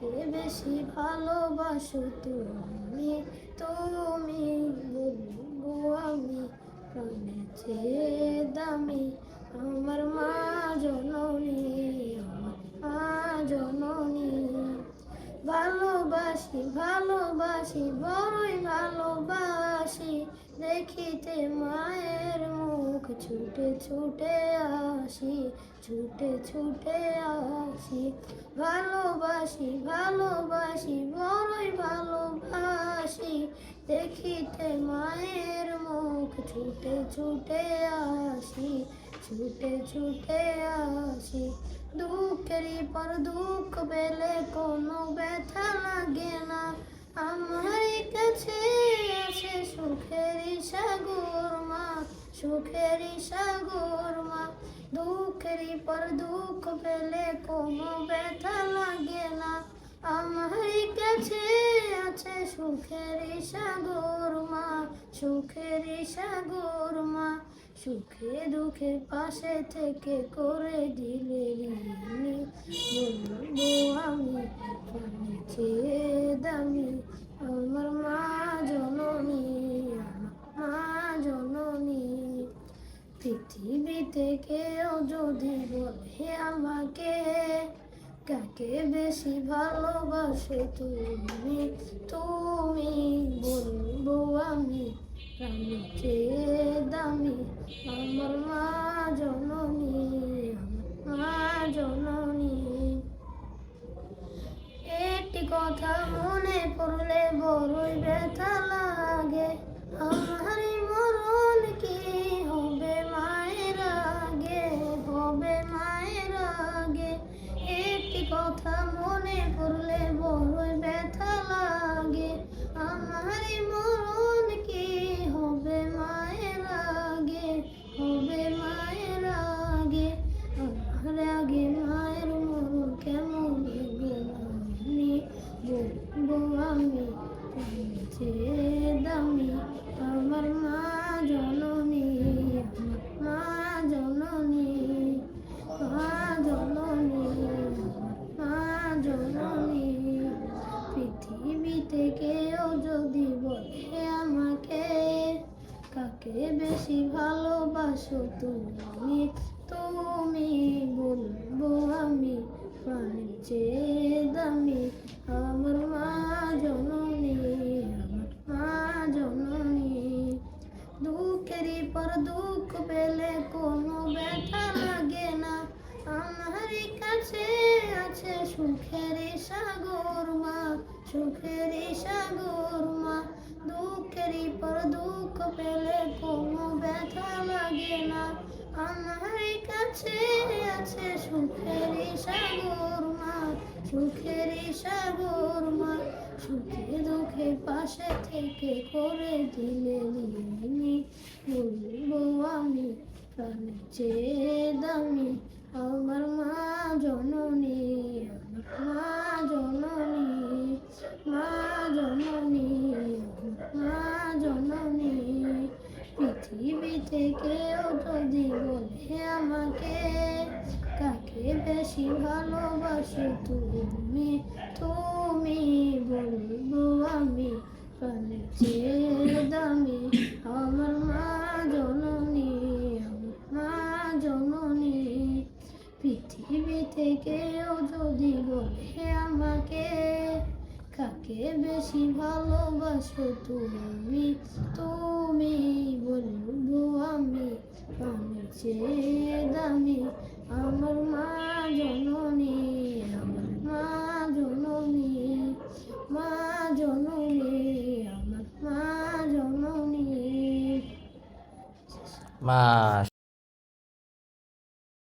কাকে বেশি ভালোবাসো তুমি তুমি বলব আমি প্রাণে দামি, আমার মা জননী মা জননী। ভালোবাসি ভালোবাসি, বড়ই ভালোবাসি দেখিতে মায়ের মুখ ছুটে ছুটে আসি, ছুটে ছুটে আসি। ভালোবাসি ভালোবাসি, বড়ই ভালোবাসি। দেখিতে মায়ের মুখ ছুটে ছুটে আসি, ছুটে ছুটে আসি। দুঃখেরই পর দুঃখ পেলে কোনো ব্যথা লাগে না। আমার কাছে সুখেরই সাগর মা সুখেরই সাগর মা। দুঃখেরই পর দুঃখ পেলে কোনো ব্যথা লাগে না। আমার কাছে আছে সুখেরই সাগর মা সুখেরই সাগর মা। সুখে দুঃখে পাশে থেকে করে দিলে পৃথিবীতে কেউ যদি বলে আমাকে, কাকে বেশি ভালোবাসে তুমি? তুমি বলব আমি আমি দামি, আমার মা জননী। মা জননী মা জননী মা জননী মা জননী যদি বলে আমাকে, কাকে বেশি ভালোবাসো তুমি? তুমি বলব আমি প্রাণের চেয়ে দামি। সুখের সাগর মা সুখের সাগর মা দুঃখেরই পর দুঃখ পেলে কোনো ব্যথা লাগে না আমার কাছে আছে সুখের সাগর মা সুখের সাগর মা সুখে দুঃখে পাশে থেকে করে দিলে ঋণী বলব আমি প্রাণের চেয়ে থেকেও যদি বলে আমাকে, কাকে বেশি ভালোবাসো তুমি? তুমি বলব, আমি দামি, আমার মা জননী, আমার মা জননী। পৃথিবী থেকেও যদি বলে আমাকে কাকে বেশি ভালোবাসো তুমি? তুমি বলব আমি প্রাণের চেয়ে দামি, আমার মা জননী, আমার মা জননী মা জননী, আমার মা জননী। মাশাআল্লাহ